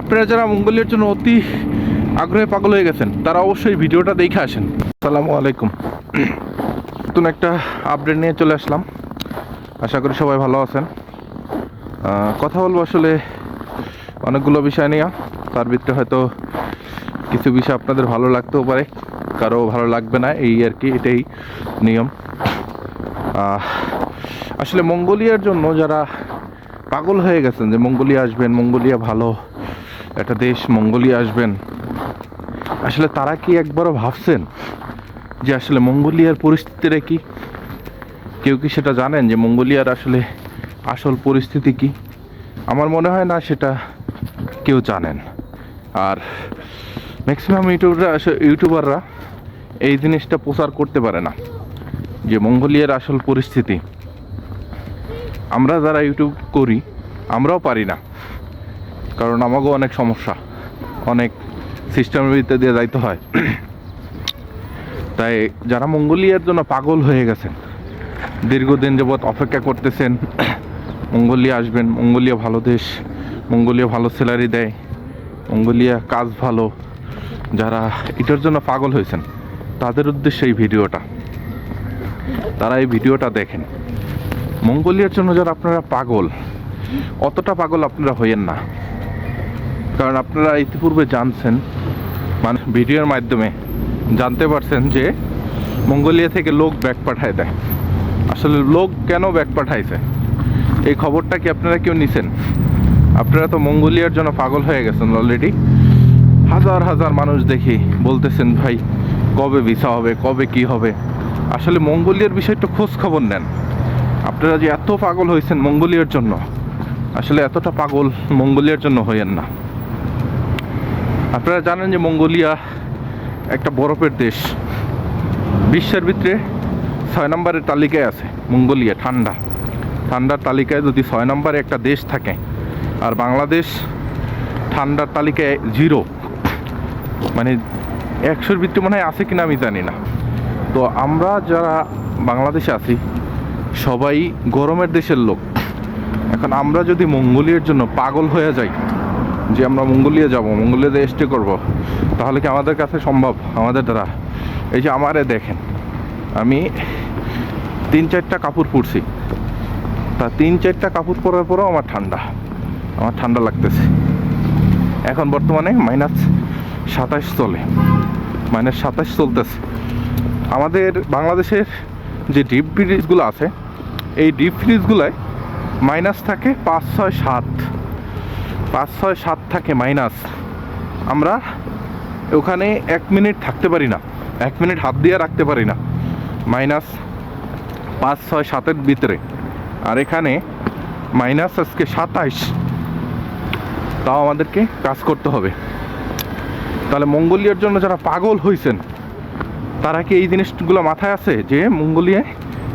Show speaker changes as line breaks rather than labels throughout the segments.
আপনারা যারা মঙ্গোলিয়ার জন্য অতি আগ্রহে পাগল হয়ে গেছেন, তারা অবশ্যই ভিডিওটা দেখে আসেন। আসসালামু আলাইকুম। নতুন একটা আপডেট নিয়ে চলে আসলাম। আশা করি সবাই ভালো আছেন। কথা বলব আসলে অনেকগুলো বিষয় নিয়ে। তার ভিতরে হয়তো কিছু বিষয় আপনাদের ভালো লাগতেও পারে, কারও ভালো লাগবে না, এই আর কি, এটাই নিয়ম। আসলে মঙ্গোলিয়ার জন্য যারা পাগল হয়ে গেছেন, যে মঙ্গোলিয়া আসবেন, মঙ্গোলিয়া ভালো একটা দেশ মঙ্গোলিয়া আসবেন। আসলে তারা কি একবারও ভাবছেন যে আসলে মঙ্গোলিয়ার পরিস্থিতিটা কি? কেউ কি সেটা জানেন যে মঙ্গোলিয়ার আসলে আসল পরিস্থিতি কি? আমার মনে হয় না সেটা কেউ জানেন। আর ম্যাক্সিমাম ইউটিউবরা ইউটিউবাররা এই জিনিসটা প্রচার করতে পারে না যে মঙ্গোলিয়ার আসল পরিস্থিতি। আমরা যারা ইউটিউব করি, আমরাও পারি না। কারণ আমাকেও অনেক সমস্যা। অনেক সিস্টেমের ভিতরে দিয়ে যাইতে হয়। তাই যারা মঙ্গোলিয়ার জন্য পাগল হয়ে গেছেন, দীর্ঘদিন যাবৎ অপেক্ষা করতেছেন, মঙ্গোলিয়া আসবেন, মঙ্গোলিয়া ভালো দেশ, মঙ্গোলিয়া ভালো স্যালারি দেয়, মঙ্গোলিয়া কাজ ভালো, যারা এটার জন্য পাগল হয়েছেন, তাদের উদ্দেশ্যে এই ভিডিওটা। তারা এই ভিডিওটা দেখেন। মঙ্গোলিয়ার জন্য যারা আপনারা পাগল, অতটা পাগল আপনারা হইয়েন না। কারণ আপনারা ইতিপূর্বে জানছেন মানে ভিডিওর মাধ্যমে জানতে পারছেন যে মঙ্গোলিয়া থেকে লোক ব্যাক পাঠায় দেয়। আসলে লোক কেন ব্যাক পাঠাইছে? এই খবরটা কি আপনারা কেউ নিছেন? আপনারা তো মঙ্গোলিয়ার জন্য পাগল হয়ে গেছেন অলরেডি হাজার হাজার মানুষ দেখি বলতেছেন, ভাই, কবে ভিসা হবে, কবে কি হবে? আসলে মঙ্গোলিয়ার বিষয়ে একটু খোঁজ খবর নেন। আপনারা যে এত পাগল হয়েছেন মঙ্গোলিয়ার জন্য, আসলে এতটা পাগল মঙ্গোলিয়ার জন্য হইয়েন না। আপনারা জানেন যে মঙ্গোলিয়া একটা বরফের দেশ। বিশ্বের ভিতরে ছয় নম্বরের তালিকায় আছে মঙ্গোলিয়া, ঠান্ডা। ঠান্ডার তালিকায় যদি ছয় নম্বরে একটা দেশ থাকে, আর বাংলাদেশ ঠান্ডার তালিকায় জিরো মানে একশোর ভিতরে মনে হয় আছে কিনা আমি জানি না। তো আমরা যারা বাংলাদেশে আছি, সবাই গরমের দেশের লোক। এখন আমরা যদি মঙ্গোলিয়ার জন্য পাগল হয়ে যাই যে আমরা মঙ্গোলিয়া যাব, মঙ্গোলিয়াতে স্টে করব, তাহলে কি আমাদের কাছে সম্ভব? আমাদের দ্বারা। এই যে আমারে দেখেন, আমি তিন চারটা কাপড় পরছি। তা তিন চারটা কাপড় পরার পরেও আমার ঠান্ডা আমার ঠান্ডা লাগতেছে। এখন বর্তমানে মাইনাস সাতাশ চলে মাইনাস সাতাশ চলতেছে। আমাদের বাংলাদেশের যে ডিপ ফ্রিজগুলো আছে, এই ডিপ ফ্রিজগুলায় মাইনাস থাকে পাঁচ, ছয়, সাত। পাঁচ, ছয়, সাত থাকে মাইনাস আমরা ওখানে এক মিনিট থাকতে পারি না। এক মিনিট হাত দিয়ে রাখতে পারি না। মাইনাস পাঁচ, ছয়, সাতের ভিতরে। আর এখানে মাইনাস আজকে সাতাইশ। তাও আমাদেরকে কাজ করতে হবে। তাহলে মঙ্গোলিয়ার জন্য যারা পাগল হয়েছেন তারা কি এই জিনিসগুলো মাথায় আছে? যে মঙ্গোলিয়ায়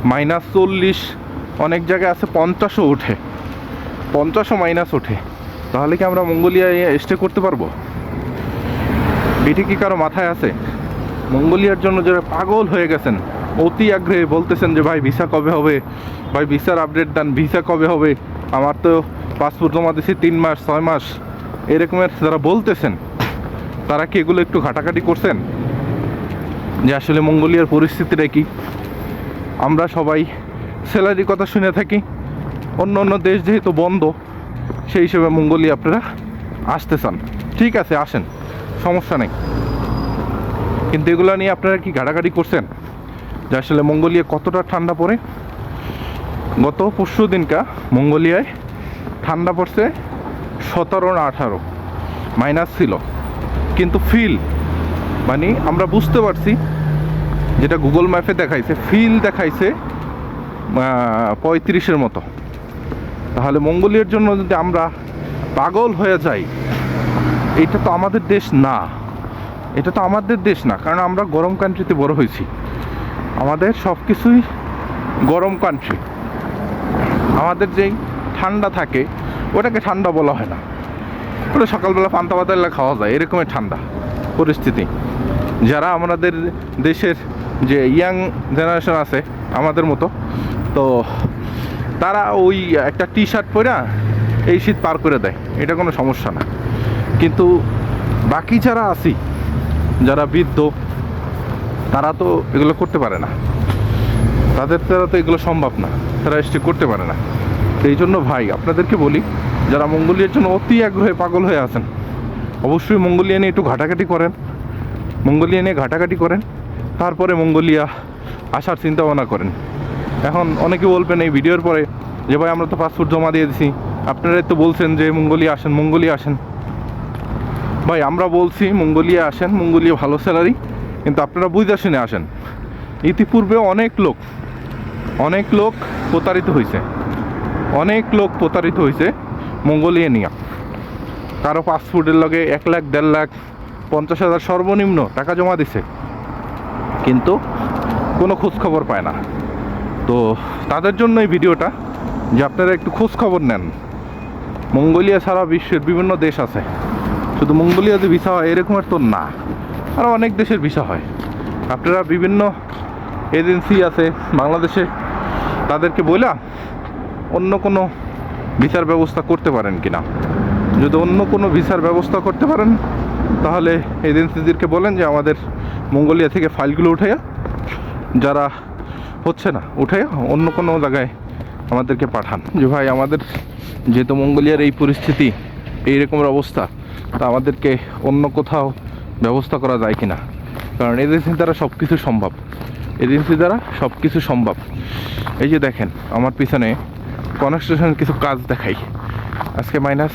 মাইনাস চল্লিশ, অনেক জায়গায় আছে পঞ্চাশও ওঠে। পঞ্চাশও মাইনাস ওঠে। তাহলে কি আমরা মঙ্গোলিয়ায় স্টে করতে পারব? এটি কি কারও মাথায় আছে? মঙ্গোলিয়ার জন্য যারা পাগল হয়ে গেছেন, অতি আগ্রহে বলতেছেন যে, ভাই ভিসা কবে হবে? ভাই ভিসার আপডেট দেন ভিসা কবে হবে? আমার তো পাসপোর্ট জমা দিয়েছি তিন মাস, ছয় মাস। এরকমের যারা বলতেছেন, তারা কি এগুলো একটু ঘাটাঘাটি করছেন? যে আসলে মঙ্গোলিয়ার পরিস্থিতিটা কি? আমরা সবাই স্যালারির কথা শুনে থাকি। অন্য অন্য দেশ যেহেতু বন্ধ সেই হিসেবে মঙ্গোলিয়া আপনারা আসতে চান। ঠিক আছে, আসেন, সমস্যা নেই। কিন্তু এগুলো নিয়ে আপনারা কি ঘাটাঘাটি করছেন? যে আসলে মঙ্গোলিয়া কতটা ঠান্ডা পড়ে? গত পরশু দিনকা মঙ্গোলিয়ায় ঠান্ডা পড়ছে সতেরো না আঠারো মাইনাস ছিল। কিন্তু ফিল মানে আমরা বুঝতে পারছি, যেটা গুগল ম্যাপে দেখাইছে ফিল দেখাইছে পঁয়ত্রিশের মতো। তাহলে মঙ্গোলিয়ার জন্য যদি আমরা পাগল হয়ে যাই, এটা তো আমাদের দেশ না। এটা তো আমাদের দেশ না, কারণ আমরা গরম কান্ট্রিতে বড় হয়েছি। আমাদের সব কিছুই গরম কান্ট্রি আমাদের যেই ঠান্ডা থাকে, ওটাকে ঠান্ডা বলা হয় না। ওটা সকালবেলা পান্তা পাতালে খাওয়া যায় এরকমের ঠান্ডা পরিস্থিতি। যারা আমাদের দেশের যে ইয়াং জেনারেশন আছে, আমাদের মতো, তো তারা ওই একটা টি শার্ট পরে এই শীত পার করে দেয়। এটা কোনো সমস্যা না। কিন্তু বাকি যারা আছি, যারা বৃদ্ধ, তারা তো এগুলো করতে পারে না। তাদের তারা তো এগুলো সম্ভব না। তারা এসে করতে পারে না। এই জন্য ভাই, আপনাদেরকে বলি, যারা মঙ্গোলিয়ার জন্য অতি আগ্রহে পাগল হয়ে আছেন, অবশ্যই মঙ্গোলিয়া নিয়ে একটু ঘাটাঘাটি করেন। মঙ্গোলিয়া নিয়ে ঘাটাঘাটি করেন। তারপরে মঙ্গোলিয়া আসার চিন্তা ভাবনা করেন। এখন অনেকে বলবেন এই ভিডিওর পরে যে ভাই আমরা তো পাসপোর্ট জমা দিয়ে দিছি। আপনারাই তো বলছেন যে মঙ্গলিয়া আসেন, মঙ্গোলিয়া আসেন। ভাই, আমরা বলছি মঙ্গোলিয়া আসেন, মঙ্গোলিয়া ভালো স্যালারি কিন্তু আপনারা বুঝে শুনে আসেন। ইতিপূর্বে অনেক লোক অনেক লোক প্রতারিত হয়েছে অনেক লোক প্রতারিত হয়েছে মঙ্গোলিয়া নিয়ে। কারও পাসপোর্টের লগে এক লাখ, দেড় লাখ, পঞ্চাশ হাজার সর্বনিম্ন টাকা জমা দিছে। কিন্তু কোনো খোঁজ খবর পায় না। তো তাদের জন্য এই ভিডিওটা, যে আপনারা একটু খোঁজ খবর নেন। মঙ্গোলিয়া ছাড়া বিশ্বের বিভিন্ন দেশ আছে। শুধু মঙ্গোলিয়াতে ভিসা হয় এরকমের তো না। আরও অনেক দেশের ভিসা হয়। আপনারা বিভিন্ন এজেন্সি আছে বাংলাদেশে, তাদেরকে বইলা অন্য কোনো ভিসার ব্যবস্থা করতে পারেন কিনা। যদি অন্য কোনো ভিসার ব্যবস্থা করতে পারেন, তাহলে এজেন্সিদেরকে বলেন যে আমাদের মঙ্গোলিয়া থেকে ফাইলগুলো উঠাইয়া, যারা হচ্ছে না। উঠে অন্য কোনো জায়গায় আমাদেরকে পাঠান। যে ভাই, আমাদের যেহেতু মঙ্গোলিয়ার এই পরিস্থিতি, এই রকমের অবস্থা, তা আমাদেরকে অন্য কোথাও ব্যবস্থা করা যায় কিনা? কারণ এজেন্সি দ্বারা সব কিছু সম্ভব। এজেন্সি দ্বারা সব কিছু সম্ভব। এই যে দেখেন, আমার পিছনে কনস্ট্রাকশনের কিছু কাজ দেখাই। আজকে মাইনাস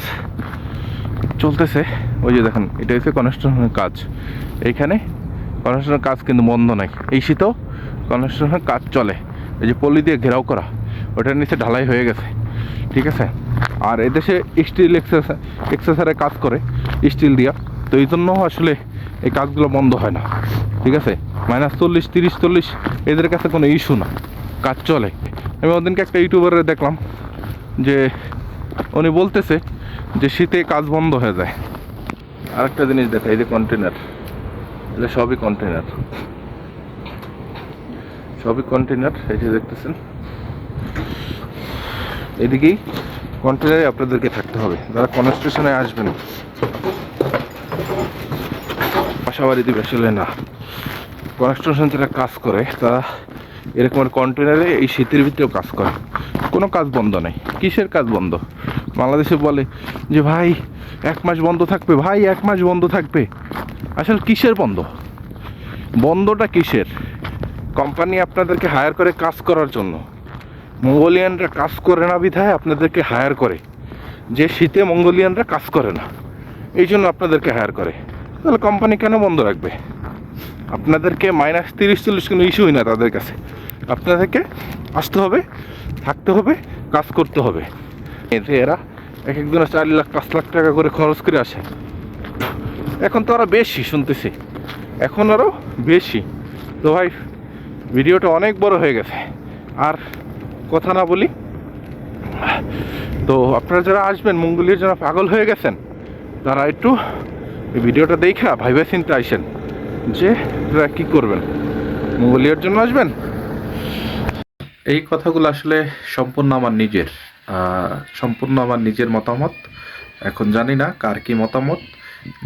চলতেছে। ওই যে দেখেন, এটা হচ্ছে কনস্ট্রাকশনের কাজ। এইখানে কনস্ট্রাকশনের কাজ কিন্তু বন্ধ নাই। এই শীতেও কনস্ট্রাকশনের কাজ চলে। এই যে পলি দিয়ে ঘেরাও করা, ওটার নিচে ঢালাই হয়ে গেছে, ঠিক আছে? আর এদেশে স্টিল এক্সেসারে কাজ করে, স্টিল দিয়া। তো এই জন্য আসলে এই কাজগুলো বন্ধ হয় না, ঠিক আছে? মাইনাস চল্লিশ, তিরিশ, চল্লিশ, এদের কাছে কোনো ইস্যু না, কাজ চলে। আমি ওদিনকে একটা ইউটিউবারে দেখলাম যে উনি বলতেছে যে শীতে কাজ বন্ধ হয়ে যায়। আরেকটা জিনিস দেখা এই যে কন্টেনার এটা সবই কন্টেনার সবই কন্টেনার এই যে দেখতেছেন। এদিকেই কন্টেনারে আপনাদেরকে থাকতে হবে। যারা কনস্ট্রাকশনে আসবেন বাসাবাড়ি দিবে, আসলে না। কনস্ট্রাকশন যারা কাজ করে, তারা এরকম কন্টেনারে এই শীতের ভিতরেও কাজ করে। কোনো কাজ বন্ধ নেই। কিসের কাজ বন্ধ? বাংলাদেশে বলে যে, ভাই, এক মাস বন্ধ থাকবে, ভাই, এক মাস বন্ধ থাকবে। আসলে কিসের বন্ধ? বন্ধটা কিসের? কোম্পানি আপনাদেরকে হায়ার করে কাজ করার জন্য। মঙ্গোলিয়ানরা কাজ করে না বিধায় আপনাদেরকে হায়ার করে। যে শীতে মঙ্গোলিয়ানরা কাজ করে না। এই জন্য আপনাদেরকে হায়ার করে। তাহলে কোম্পানি কেন বন্ধ রাখবে? আপনাদেরকে মাইনাস তিরিশ, চল্লিশ কোনো ইস্যুই না তাদের কাছে। আপনাদেরকে আসতে হবে, থাকতে হবে, কাজ করতে হবে। এতে এরা এক একজনের চার লাখ, পাঁচ লাখ টাকা করে খরচ করে আসে। এখন তো আরও বেশি শুনতেছি। এখন আরও বেশি। তো ভাই ভিডিওটা অনেক বড় হয়ে গেছে। আর কথা না বলি, তো আপনারা যারা আসবেন, মঙ্গলিয়ার যারা পাগল হয়ে গেছেন, তারা একটু এই ভিডিওটা দেখা ভাইবা চিন্তা আইসেন যে আপনারা কী করবেন। মঙ্গলিয়ার জন্য আসবেন? এই কথাগুলো আসলে সম্পূর্ণ আমার নিজের সম্পূর্ণ আমার নিজের মতামত। এখন জানি না কার কি মতামত,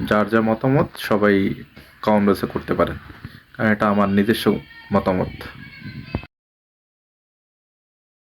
যার যা মতামত সবাই কম বেসে করতে পারেন। কারণ এটা আমার নিজস্ব মতামত